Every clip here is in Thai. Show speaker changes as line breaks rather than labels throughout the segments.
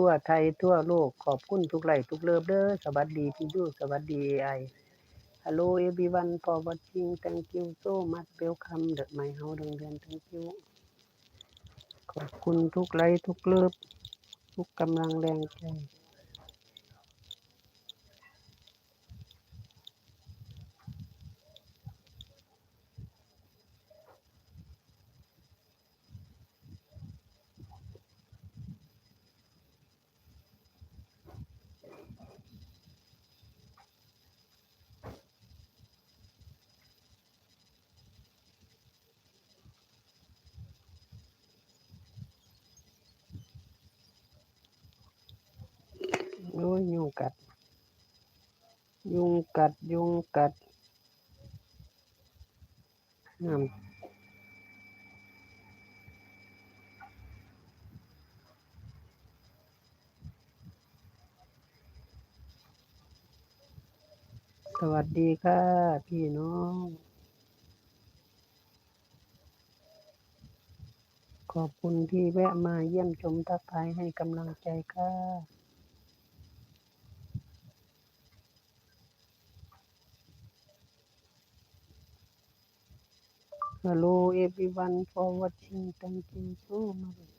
ทั่วไทยทั่วโลกขอบคุณทุกไลทุกเลิฟเด้อสวัสดีพี่ดูสวัสดีไอ Hello everyone for watching thank you so much welcome the my house โรงเรียน thank you ขอบคุณทุกไลค์ทุกเลิฟทุกกำลังแรงใจ โอ้ยยุงกัด ยุงกัด ยุงกัดน้ำสวัสดีค่ะ พี่น้อง ขอบคุณที่แวะมาเยี่ยมชมทักทายให้กำลังใจค่ะ Hello everyone for watching. Thank you so much.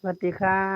สวัสดีค่ะ